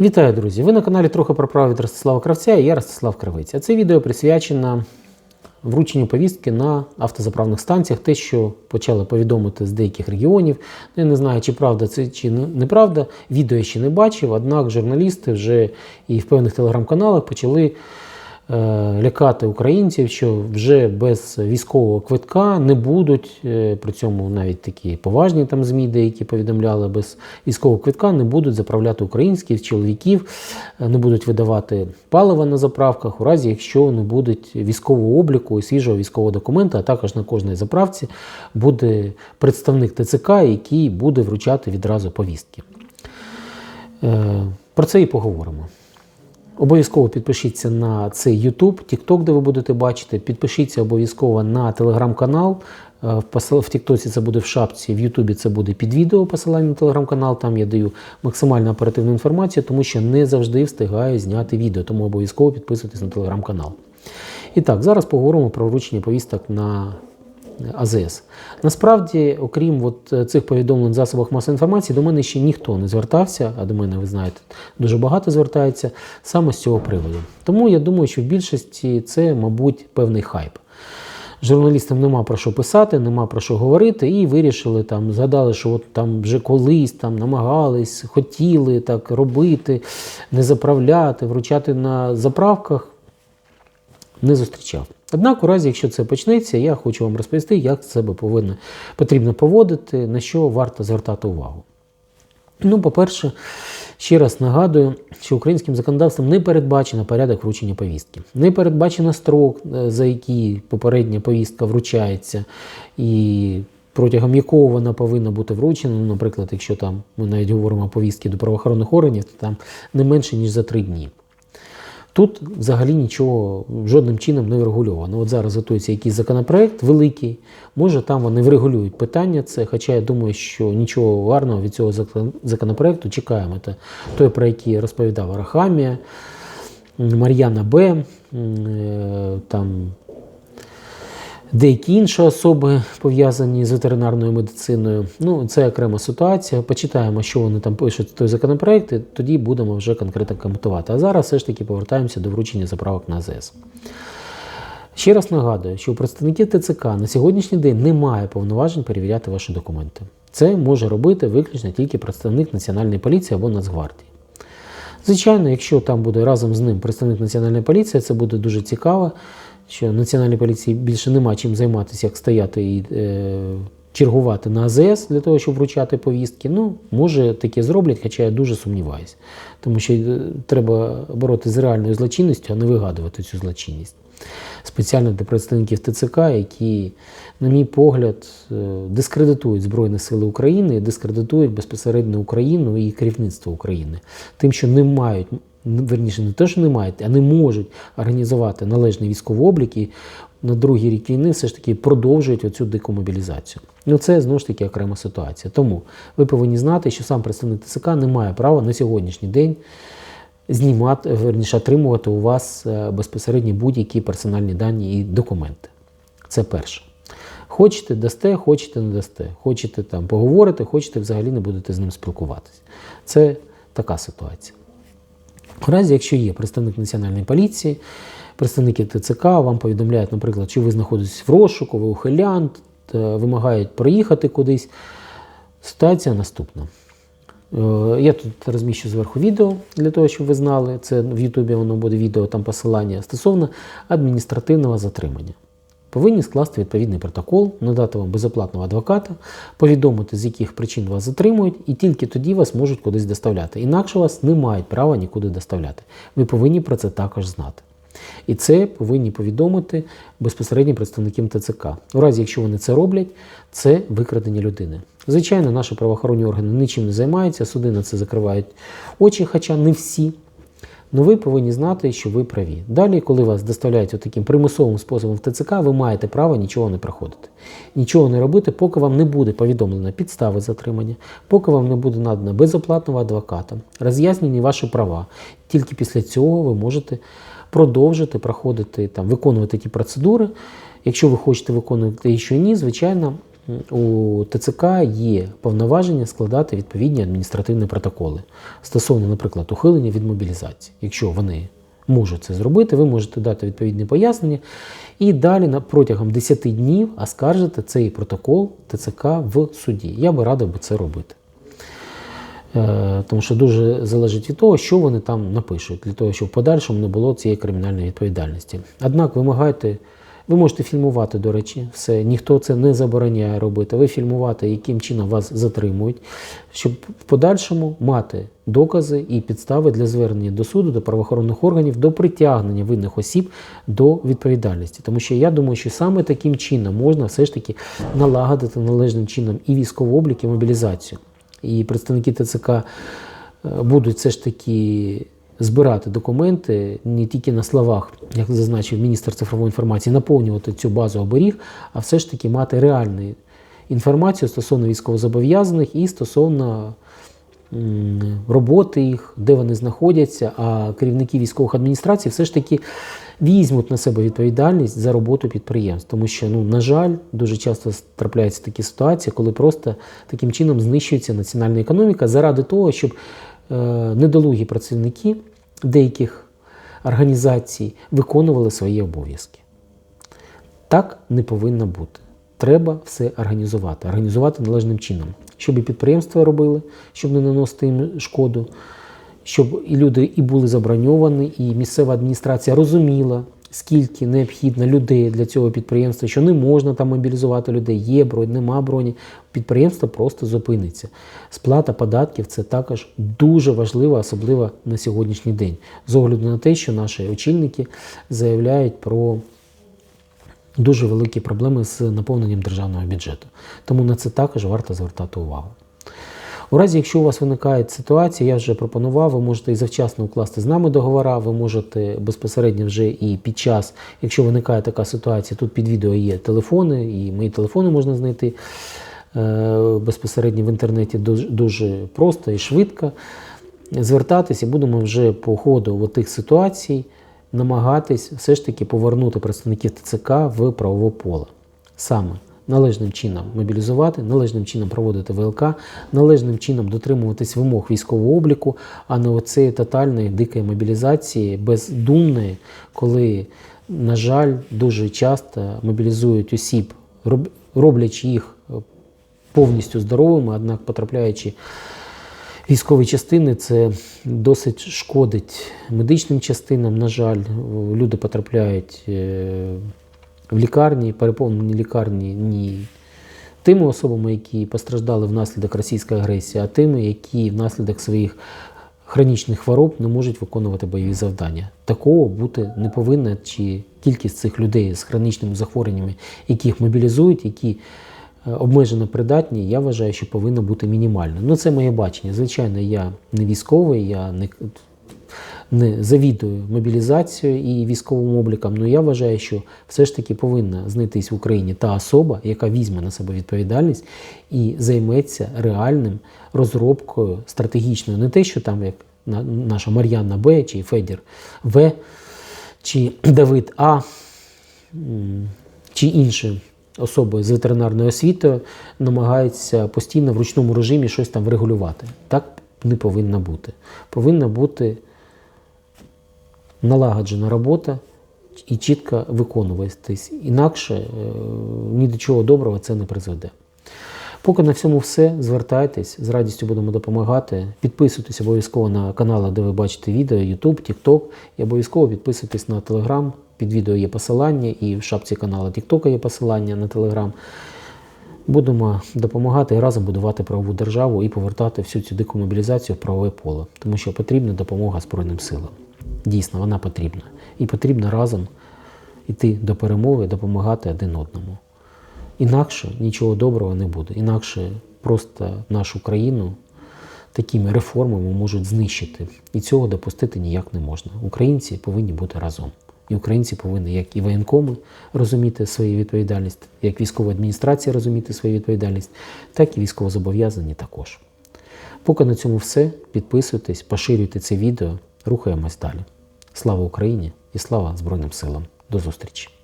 Вітаю, друзі! Ви на каналі трохи про право від Ростислава Кравця і я Ростислав Кравець. А це відео присвячено врученню повістки на автозаправних станціях, те, що почали повідомити з деяких регіонів. Ну, Я не знаю, чи правда це чи неправда. Відео я ще не бачив, однак журналісти вже і в певних телеграм-каналах почали лякати українців, що вже без військового квитка не будуть, е, при цьому навіть такі поважні там ЗМІ, деякі повідомляли, без військового квитка не будуть заправляти українських чоловіків, е, не будуть видавати паливо на заправках, у разі якщо не будуть військового обліку і свіжого військового документа, а також на кожній заправці буде представник ТЦК, який буде вручати відразу повістки. Е, Про це і поговоримо. Обов'язково підпишіться на цей YouTube, TikTok, де ви будете бачити. Підпишіться обов'язково на телеграм-канал. Е, В Тіктоці це буде в шапці, в Ютубі це буде під відео посилання на телеграм-канал. Там я даю максимально оперативну інформацію, тому що не завжди встигаю зняти відео, тому обов'язково підписуйтесь на телеграм-канал. І так, зараз поговоримо про вручення повісток на АЗС. Насправді, окрім от е, цих повідомлень засобах масової інформації, до мене ще ніхто не звертався, а до мене, ви знаєте, дуже багато звертається саме з цього приводу. Тому я думаю, що в більшості це, мабуть, певний хайп. Журналістам нема про що писати, нема про що говорити, і вирішили там, згадали, що от там вже колись там намагались, хотіли так робити, не заправляти, вручати на заправках не зустрічав. Однак, у разі, якщо це почнеться, я хочу вам розповісти, як себе повинно, потрібно поводити, на що варто звертати увагу. Ну, по-перше, ще раз нагадую, що українським законодавством не передбачено порядок вручення повістки, не передбачено строк, е, за який попередня повістка вручається, і протягом якого вона повинна бути вручена. Ну, наприклад, якщо там ми навіть говоримо повістки до правоохоронних органів, то там не менше ніж за три дні. Тут взагалі нічого жодним чином не врегульовано. От зараз готується якийсь законопроект великий, може там вони врегулюють питання це, хоча я думаю, що нічого гарного від цього законопроекту чекаємо. Це той, про який розповідав Арахамія, Мар'яна Б, е, там деякі інші особи пов'язані з ветеринарною медициною. Ну, це окрема ситуація. Почитаємо, що вони там пишуть в той законопроект, і тоді будемо вже конкретно коментувати. А зараз все ж таки повертаємося до вручення заправок на АЗС. Ще раз нагадую, що у представників ТЦК на сьогоднішній день немає повноважень перевіряти ваші документи. Це може робити виключно тільки представник Національної поліції або Нацгвардії. Звичайно, якщо там буде разом з ним представник Національної поліції, це буде дуже цікаво, що Національній поліції більше нема чим займатися, як стояти і е, чергувати на АЗС для того, щоб вручати повістки. Ну, може, таке зроблять, хоча я дуже сумніваюся. Тому що е, треба боротися з реальною злочинністю, а не вигадувати цю злочинність. Спеціально для представників ТЦК, які, на мій погляд, е, дискредитують Збройні Сили України дискредитують безпосередньо Україну і керівництво України, тим, що не мають, верніше, не те, що не мають, а не можуть організувати належний військовий облік і на другий рік війни все ж таки продовжують оцю дику мобілізацію. Ну це знову ж таки окрема ситуація. Тому ви повинні знати, що сам представник ТЦК не має права на сьогоднішній день знімати, верніше отримувати у вас е, безпосередньо будь-які персональні дані і документи. Це перше. Хочете дасте, хочете не дасте. Хочете там поговорити, хочете взагалі не будете з ним спілкуватися. Це така ситуація. В разі, якщо є представник Національної поліції, представники ТЦК вам повідомляють, наприклад, що ви знаходитесь в розшуку, ви ухилянт, вимагають проїхати кудись. Ситуація наступна. Е, Я тут розміщу зверху відео для того, щоб ви знали. Це в Ютубі воно буде відео, там посилання стосовно адміністративного затримання. Повинні скласти відповідний протокол, надати вам безоплатного адвоката, повідомити, з яких причин вас затримують, і тільки тоді вас можуть кудись доставляти. Інакше вас не мають права нікуди доставляти. Ви повинні про це також знати. І це повинні повідомити безпосередньо представникам ТЦК. У разі, якщо вони це роблять, це викрадення людини. Звичайно, наші правоохоронні органи нічим не займаються, суди на це закривають очі, хоча не всі. Ну ви повинні знати, що ви праві. Далі, коли вас доставляють таким примусовим способом в ТЦК, ви маєте право нічого не проходити. Нічого не робити, поки вам не буде повідомлено підстави затримання, поки вам не буде надано безоплатного адвоката, роз'яснені ваші права. Тільки після цього ви можете продовжити проходити там, виконувати ті процедури. Якщо ви хочете виконувати і що ні, звичайно, у ТЦК є повноваження складати відповідні адміністративні протоколи стосовно, наприклад, ухилення від мобілізації. Якщо вони можуть це зробити, ви можете дати відповідні пояснення і далі протягом 10 днів оскаржити цей протокол ТЦК в суді. Я би радив би це робити. Е, Тому що дуже залежить від того, що вони там напишуть, для того, щоб в подальшому не було цієї кримінальної відповідальності. Однак вимагайте, ви можете фільмувати, до речі, все, ніхто це не забороняє робити. Ви фільмувати, яким чином вас затримують, щоб в подальшому мати докази і підстави для звернення до суду, до правоохоронних органів, до притягнення винних осіб до відповідальності. Тому що я думаю, що саме таким чином можна все ж таки налагодити належним чином і військовий облік, і мобілізацію. І представники ТЦК е, будуть все ж таки збирати документи не тільки на словах, як зазначив міністр цифрової інформації, наповнювати цю базу оберіг, а все ж таки мати реальну інформацію стосовно військовозобов'язаних і стосовно роботи їх, де вони знаходяться, а керівники військових адміністрацій все ж таки візьмуть на себе відповідальність за роботу підприємств. Тому що, ну, на жаль, дуже часто трапляються такі ситуації, коли просто таким чином знищується національна економіка заради того, щоб недолугі працівники деяких організацій виконували свої обов'язки. Так не повинно бути. Треба все організувати, організувати належним чином, щоб і підприємства робили, щоб не наносити їм шкоду, щоб і люди і були заброньовані, і місцева адміністрація розуміла, скільки необхідно людей для цього підприємства, що не можна там мобілізувати людей, є бронь, нема броні. Підприємство просто зупиниться. Сплата податків це також дуже важливо, особливо на сьогоднішній день, з огляду на те, що наші очільники заявляють про дуже великі проблеми з наповненням державного бюджету. Тому на це також варто звертати увагу. У разі, якщо у вас виникає ситуація, я вже пропонував, ви можете і завчасно укласти з нами договора, ви можете безпосередньо вже і під час, якщо виникає така ситуація, тут під відео є телефони, і мої телефони можна знайти е, безпосередньо в інтернеті дуже, просто і швидко. Звертатись і будемо вже по ходу тих ситуацій намагатись все ж таки повернути представників ТЦК в правове поле. Саме належним чином мобілізувати, належним чином проводити ВЛК, належним чином дотримуватись вимог військового обліку, а не оцеї тотальної дикої мобілізації, бездумної, коли, на жаль, дуже часто мобілізують осіб, роблячи їх е, повністю здоровими, однак потрапляючи військові частини, це досить шкодить медичним частинам. На жаль, люди потрапляють е, в лікарні, переповнені лікарні ні тими особами, які постраждали внаслідок російської агресії, а тими, які внаслідок своїх хронічних хвороб не можуть виконувати бойові завдання. Такого бути не повинно, чи кількість цих людей з хронічними захворюваннями, яких мобілізують, які е, обмежено придатні, я вважаю, що повинно бути мінімально. Ну, це моє бачення. Звичайно, я не військовий, я не, не завідую мобілізацією і військовим обліком, але я вважаю, що все ж таки повинна знайтись в Україні та особа, яка візьме на себе відповідальність і займеться реальним розробкою стратегічною, не те, що там як наша Мар'яна Б чи Федір В, чи Давид А, чи інші особи з ветеринарною освітою намагаються постійно в ручному режимі щось там врегулювати. Так не повинно бути. Повинна бути налагоджена робота і чітко виконуватись. Інакше е, ні до чого доброго це не призведе. Поки на всьому все, звертайтесь, з радістю будемо допомагати. Підписуйтесь обов'язково на канали, де ви бачите відео, YouTube, TikTok. І обов'язково підписуйтесь на Telegram. Під відео є посилання, і в шапці каналу TikTok є посилання на Telegram. Будемо допомагати і разом будувати правову державу і повертати всю цю дику мобілізацію в правове поле, тому що потрібна допомога Збройним силам. Дійсно, вона потрібна. І потрібно разом йти до перемоги, допомагати один одному. Інакше нічого доброго не буде. Інакше просто нашу країну такими реформами можуть знищити. І цього допустити ніяк не можна. Українці повинні бути разом. І українці повинні, як і воєнкоми, розуміти свою відповідальність, як військова адміністрація розуміти свою відповідальність, так і військовозобов'язані також. Поки на цьому все. Підписуйтесь, поширюйте це відео, рухаємось далі. Слава Україні і слава Збройним силам. До зустрічі!